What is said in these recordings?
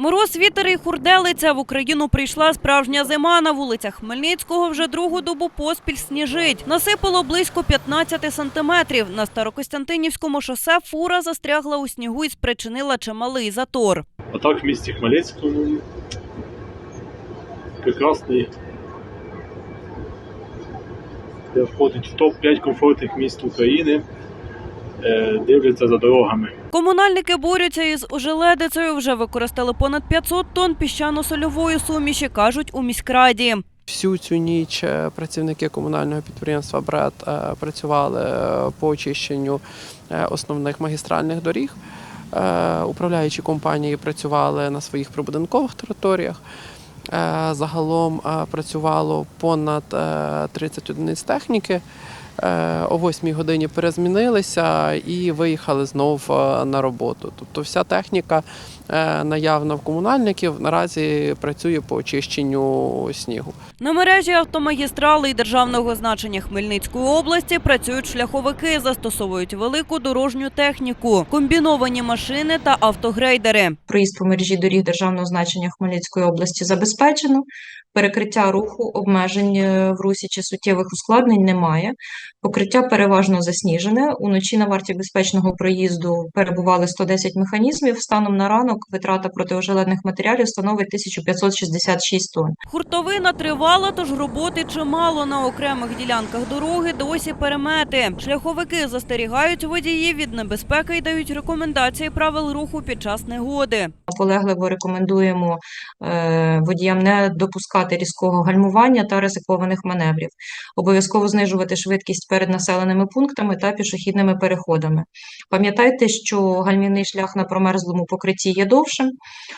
Мороз, вітер і хурделиця в Україну прийшла справжня зима. На вулицях Хмельницького вже другу добу поспіль сніжить. Насипало близько 15 сантиметрів. На Старокостянтинівському шосе фура застрягла у снігу і спричинила чималий затор. А так в місті Хмельницькому прекрасний. Входить в топ-5 комфортних міст України, дивляться за дорогами. Комунальники борються із ожеледицею. Вже використали понад 500 тонн піщано-сольової суміші, кажуть у міськраді. Всю цю ніч е, працівники комунального підприємства БРЕД е, працювали е, по очищенню е, основних магістральних доріг. Е, Управляючі компанії працювали на своїх прибудинкових територіях. Е, Загалом е, працювало понад е, 30 одиниць техніки. Е, О 8 годині перезмінилися і виїхали знов е, на роботу. Тобто вся техніка е, наявна в комунальників наразі працює по очищенню снігу. На мережі автомагістрали і державного значення Хмельницької області працюють шляховики, застосовують велику дорожню техніку, комбіновані машини та автогрейдери. проїзд по мережі доріг державного значення Хмельницької області забезпечено. Перекриття руху, обмежень е, в русі чи суттєвих ускладнень немає. Покриття переважно засніжене. Уночі на варті безпечного проїзду перебували 110 механізмів. Станом на ранок витрата протиожеледних матеріалів становить 1566 тонн. Хуртовина тривала, тож роботи чимало на окремих ділянках дороги досі перемети. Шляховики застерігають водіїв від небезпеки і дають рекомендації правил руху під час негоди. Наполегливо рекомендуємо е, водіям не допускати різкого гальмування та ризикованих маневрів. Обов'язково знижувати швидкість перед населеними пунктами та пішохідними переходами. Пам'ятайте, що гальмівний шлях на промерзлому покритті є довшим.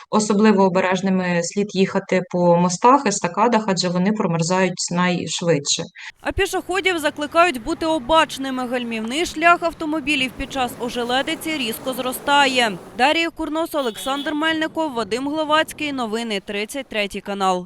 Особливо обережними слід їхати по мостах, естакадах, адже вони промерзають найшвидше. А пішоходів закликають бути обачними. Гальмівний шлях автомобілів під час ожеледиці різко зростає. Дарія Курнос, Олександр Мельников, Вадим Гловацький. Новини 33 канал.